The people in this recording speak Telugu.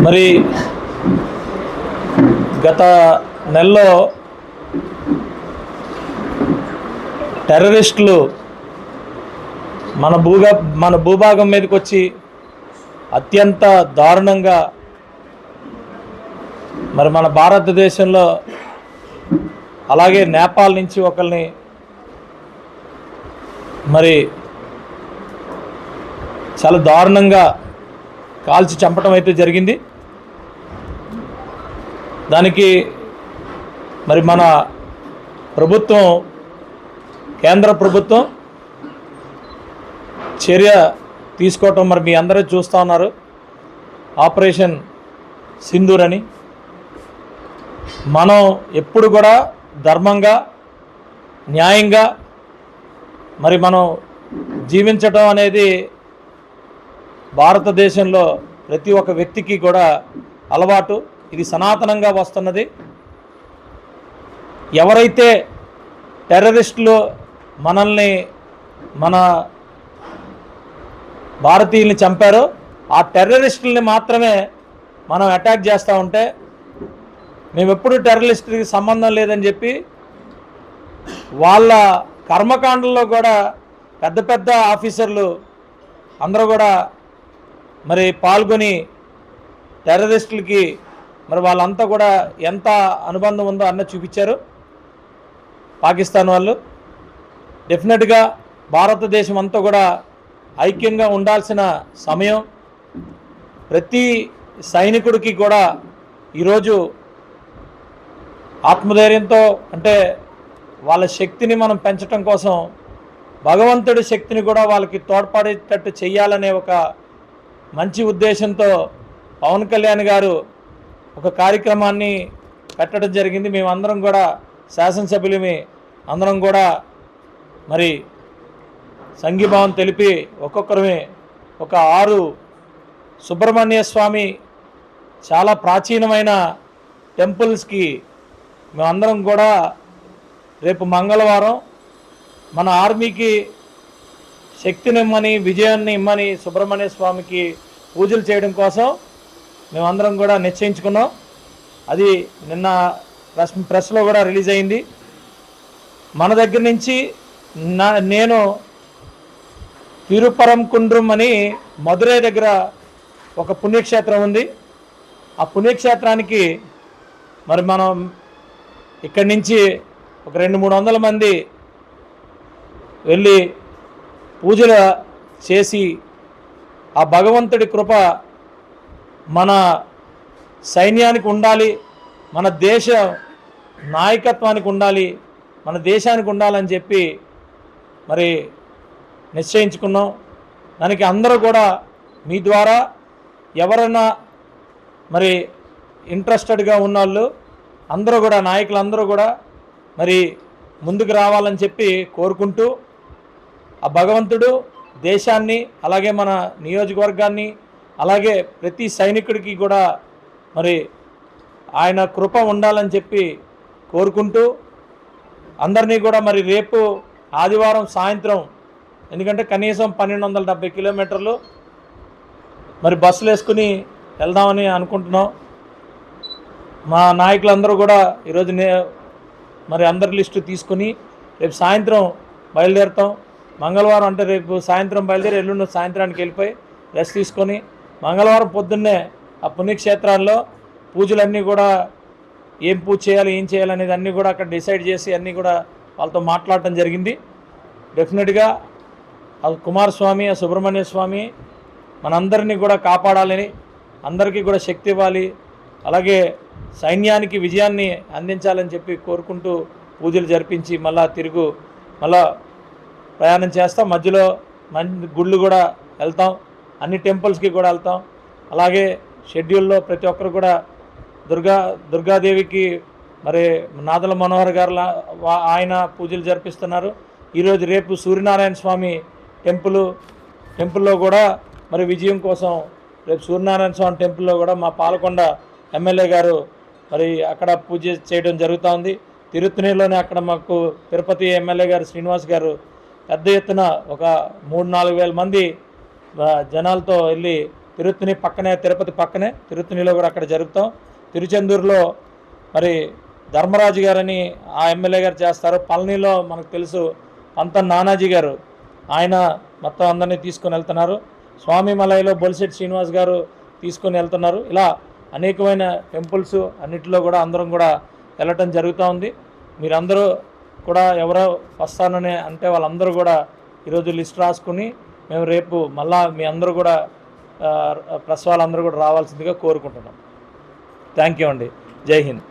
మరి గత నెలలో టెర్రరిస్టులు మన భూగా మన భూభాగం మీదకి వచ్చి అత్యంత దారుణంగా మరి మన భారతదేశంలో అలాగే నేపాల్ నుంచి ఒకరిని మరి చాలా దారుణంగా కాల్చి చంపటం అయితే జరిగింది. దానికి మరి మన ప్రభుత్వం కేంద్ర ప్రభుత్వం చర్య తీసుకోవటం మరి మీ అందరూ చూస్తూ ఉన్నారు. ఆపరేషన్ సింధూర్ అని. మనం ఎప్పుడు కూడా ధర్మంగా న్యాయంగా మరి మనం జీవించటం అనేది భారతదేశంలో ప్రతి ఒక్క వ్యక్తికి కూడా అలవాటు. ఇది సనాతనంగా వస్తున్నది. ఎవరైతే టెర్రరిస్టులు మనల్ని మన భారతీయుల్ని చంపారో ఆ టెర్రరిస్టుల్ని మాత్రమే మనం అటాక్ చేస్తూ ఉంటే మేము ఎప్పుడు టెర్రరిస్టులకి సంబంధం లేదని చెప్పి వాళ్ళ కర్మకాండల్లో కూడా పెద్ద పెద్ద ఆఫీసర్లు అందరూ కూడా మరి పాల్గొని టెర్రరిస్టులకి మరి వాళ్ళంతా కూడా ఎంత అనుబంధం ఉందో అన్న చూపించారు. పాకిస్తాన్ వాళ్ళు. డెఫినెట్గా భారతదేశం అంతా కూడా ఐక్యంగా ఉండాల్సిన సమయం. ప్రతి సైనికుడికి కూడా ఈరోజు ఆత్మధైర్యంతో అంటే వాళ్ళ శక్తిని మనం పెంచటం కోసం భగవంతుడి శక్తిని కూడా వాళ్ళకి తోడ్పడేటట్టు చేయాలనే ఒక మంచి ఉద్దేశంతో పవన్ కళ్యాణ్ గారు ఒక కార్యక్రమాన్ని పెట్టడం జరిగింది. మేమందరం కూడా శాసనసభ్యులమి. అందరం కూడా మరి సంఘీభావం తెలిపి ఒక్కొక్కరమే ఒక ఆరు సుబ్రహ్మణ్య స్వామి చాలా ప్రాచీనమైన టెంపుల్స్కి మేమందరం కూడా రేపు మంగళవారం మన ఆర్మీకి శక్తిని ఇమ్మని విజయాన్ని ఇమ్మని సుబ్రహ్మణ్య స్వామికి పూజలు చేయడం కోసం మేమందరం కూడా నిశ్చయించుకున్నాం. అది నిన్న ప్రెస్ ప్రెస్లో కూడా రిలీజ్ అయింది. మన దగ్గర నుంచి నా నేను తిరుపరం కుండ్రం అని మధురై దగ్గర ఒక పుణ్యక్షేత్రం ఉంది. ఆ పుణ్యక్షేత్రానికి మరి మనం ఇక్కడి నుంచి ఒక రెండు మూడు వందల మంది వెళ్ళి పూజలు చేసి ఆ భగవంతుడి కృప మన సైన్యానికి ఉండాలి మన దేశ నాయకత్వానికి ఉండాలి మన దేశానికి ఉండాలని చెప్పి మరి నిశ్చయించుకున్నాం. దానికి అందరూ కూడా మీ ద్వారా ఎవరైనా మరి ఇంట్రెస్టెడ్గా ఉన్నవాళ్ళు అందరూ కూడా నాయకులందరూ కూడా మరి ముందుకు రావాలని చెప్పి కోరుకుంటూ ఆ భగవంతుడు దేశాన్ని అలాగే మన నియోజకవర్గాన్ని అలాగే ప్రతి సైనికుడికి కూడా మరి ఆయన కృప ఉండాలని చెప్పి కోరుకుంటూ అందరినీ కూడా మరి రేపు ఆదివారం సాయంత్రం ఎందుకంటే కనీసం పన్నెండు వందల డెబ్బై కిలోమీటర్లు మరి బస్సులు వేసుకుని వెళ్దామని అనుకుంటున్నాం. మా నాయకులందరూ కూడా ఈరోజు నే మరి అందరి లిస్టు తీసుకుని రేపు సాయంత్రం బయలుదేరుతాం. మంగళవారం అంటే రేపు సాయంత్రం బయలుదేరి ఎల్లుండి సాయంత్రానికి వెళ్ళిపోయి రెస్ట్ తీసుకొని మంగళవారం పొద్దున్నే ఆ పుణ్యక్షేత్రాల్లో పూజలన్నీ కూడా ఏం పూజ చేయాలి ఏం చేయాలి అనేది అన్నీ కూడా అక్కడ డిసైడ్ చేసి అన్నీ కూడా వాళ్ళతో మాట్లాడటం జరిగింది. డెఫినెట్గా ఆ కుమారస్వామి ఆ సుబ్రహ్మణ్య స్వామి మనందరినీ కూడా కాపాడాలని అందరికీ కూడా శక్తి ఇవ్వాలి అలాగే సైన్యానికి విజయాన్ని అందించాలని చెప్పి కోరుకుంటూ పూజలు జరిపించి మళ్ళా తిరుగు మళ్ళా ప్రయాణం చేస్తాం. మధ్యలో మంచి గుళ్ళు కూడా వెళ్తాం. అన్ని టెంపుల్స్కి కూడా వెళ్తాం. అలాగే షెడ్యూల్లో ప్రతి ఒక్కరు కూడా దుర్గా దుర్గాదేవికి మరి నాదల మనోహర్ గారు వా- ఆయన పూజలు జరిపిస్తున్నారు. ఈరోజు రేపు సూర్యనారాయణ స్వామి టెంపుల్ టెంపుల్లో కూడా మరి విజయం కోసం రేపు సూర్యనారాయణ స్వామి టెంపుల్లో కూడా మా పాలకొండ ఎమ్మెల్యే గారు మరి అక్కడ పూజ చేయడం జరుగుతూ ఉంది. తిరుత్తణిలోనే అక్కడ మాకు తిరుపతి ఎమ్మెల్యే గారు శ్రీనివాస్ గారు పెద్ద ఎత్తున ఒక మూడు నాలుగు వేల మంది జనాలతో వెళ్ళి తిరుత్తని పక్కనే తిరుపతి పక్కనే తిరుత్తనిలో కూడా అక్కడ జరుపుతాం. తిరుచెందూరులో మరి ధర్మరాజు గారని ఆ ఎమ్మెల్యే గారు చేస్తారు. పళనిలో మనకు తెలుసు పంత నానాజీ గారు. ఆయన మొత్తం అందరినీ తీసుకొని వెళ్తున్నారు. స్వామి మలైలో బొలిశెట్టి శ్రీనివాస్ గారు తీసుకొని వెళ్తున్నారు. ఇలా అనేకమైన టెంపుల్స్ అన్నిటిలో కూడా అందరం కూడా వెళ్ళటం జరుగుతూ ఉంది. మీరందరూ కూడా ఎవరో వస్తానని అంటే వాళ్ళందరూ కూడా ఈరోజు లిస్ట్ రాసుకుని మేము రేపు మళ్ళా మీ అందరూ కూడా ప్రసవాలందరూ కూడా రావాల్సిందిగా కోరుకుంటున్నాం. థ్యాంక్ యూ అండి. జై హింద్.